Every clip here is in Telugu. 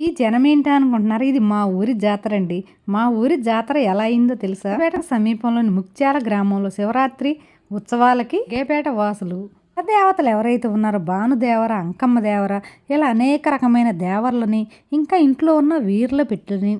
ఈ జనం ఏంటి అనుకుంటున్నారు? ఇది మా ఊరి జాతర అండి. మా ఊరి జాతర ఎలా అయిందో తెలుసా? పేట సమీపంలోని ముక్త్యాల గ్రామంలో శివరాత్రి ఉత్సవాలకి గేపేట వాసులు. ఆ దేవతలు ఎవరైతే ఉన్నారో భానుదేవర అంకమ్మ దేవర ఇలా అనేక రకమైన దేవర్లని ఇంకా ఇంట్లో ఉన్న వీర్ల పెట్టుని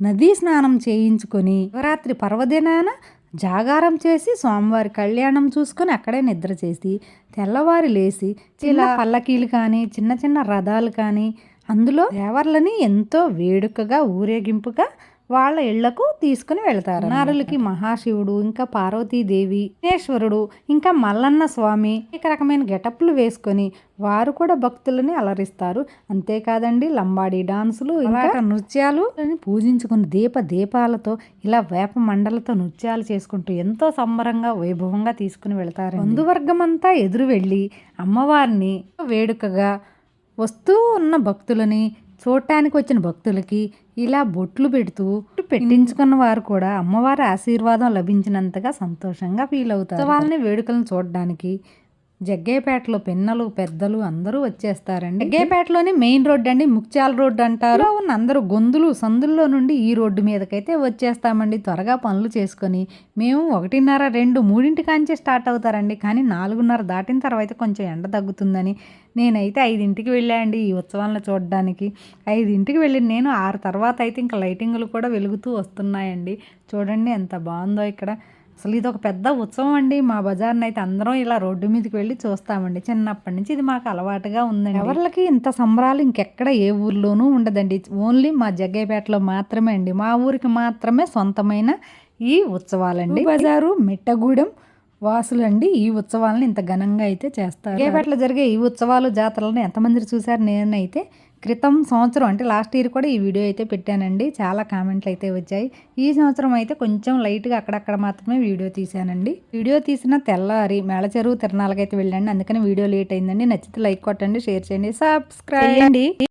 నదీ స్నానం చేయించుకొని శివరాత్రి పర్వదినాన జాగారం చేసి స్వామివారి కళ్యాణం చూసుకొని అక్కడే నిద్ర చేసి తెల్లవారి లేచి ఇలా పల్లకీలు కానీ చిన్న చిన్న రథాలు కానీ అందులో దేవర్లని ఎంతో వేడుకగా ఊరేగింపుగా వాళ్ళ ఇళ్ళకు తీసుకుని వెళ్తారు నారులకి మహాశివుడు ఇంకా పార్వతీదేవి విఘ్నేశ్వరుడు ఇంకా మల్లన్న స్వామి అనేక రకమైన గెటప్లు వేసుకొని వారు కూడా భక్తులని అలరిస్తారు. అంతేకాదండి లంబాడి డాన్సులు ఇంకా నృత్యాలు పూజించుకుని దీప దీపాలతో ఇలా వేప మండలతో నృత్యాలు చేసుకుంటూ ఎంతో సంబరంగా వైభవంగా తీసుకుని వెళ్తారు బంధువర్గం అంతా ఎదురు వెళ్ళి అమ్మవారిని వేడుకగా వస్తూ ఉన్న భక్తులని చూడటానికి వచ్చిన భక్తులకి ఇలా బొట్లు పెడుతూ పెట్టించుకున్న వారు కూడా అమ్మవారి ఆశీర్వాదం లభించినంతగా సంతోషంగా ఫీల్ అవుతారు. వాళ్ళని వేడుకలను చూడడానికి జగ్గేపేటలో పిన్నలు పెద్దలు అందరూ వచ్చేస్తారండి. జగ్గేపేటలోని మెయిన్ రోడ్ అండి ముక్చాల రోడ్ అంటారు. ఉన్న అందరూ గొంతులు సందుల్లో నుండి ఈ రోడ్డు మీదకైతే వచ్చేస్తామండి. త్వరగా పనులు చేసుకొని మేము ఒకటిన్నర రెండు మూడింటి కాంచే స్టార్ట్ అవుతారండి. కానీ నాలుగున్నర దాటిన తర్వాత కొంచెం ఎండ తగ్గుతుందని నేనైతే ఐదింటికి వెళ్ళాండి ఈ ఉత్సవాలను చూడడానికి. ఐదింటికి వెళ్ళి నేను ఆరు తర్వాత అయితే ఇంకా లైటింగ్లు కూడా వెలుగుతూ వస్తున్నాయండి. చూడండి ఎంత బాగుందో ఇక్కడ. అసలు ఇది ఒక పెద్ద ఉత్సవం అండి. మా బజార్ని అయితే అందరం ఇలా రోడ్డు మీదకి వెళ్ళి చూస్తామండి. చిన్నప్పటి నుంచి ఇది మాకు అలవాటుగా ఉందండి. ఎవరికి ఇంత సంబరాలు ఇంకెక్కడ ఏ ఊర్లోనూ ఉండదండి. ఓన్లీ మా జగ్గేపేటలో మాత్రమే అండి. మా ఊరికి మాత్రమే సొంతమైన ఈ ఉత్సవాలండి. బజారు మిట్టగూడెం వాసులండి. ఈ ఉత్సవాలను ఇంత ఘనంగా అయితే చేస్తారు. జగ్గేపేటలో జరిగే ఈ ఉత్సవాలు జాతరలను ఎంతమంది చూశారు? నేనైతే క్రితం సంవత్సరం అంటే లాస్ట్ ఇయర్ కూడా ఈ వీడియో అయితే పెట్టానండి. చాలా కామెంట్లు అయితే వచ్చాయి. ఈ సంవత్సరం అయితే కొంచెం లైట్గా అక్కడక్కడ మాత్రమే వీడియో తీశానండి. వీడియో తీసిన తెల్లారి మేళ చెరువు తిరణాలకైతే వెళ్ళండి. అందుకని వీడియో లేట్ అయిందండి. నచ్చితే లైక్ కొట్టండి షేర్ చేయండి సబ్స్క్రైబ్ చేయండి.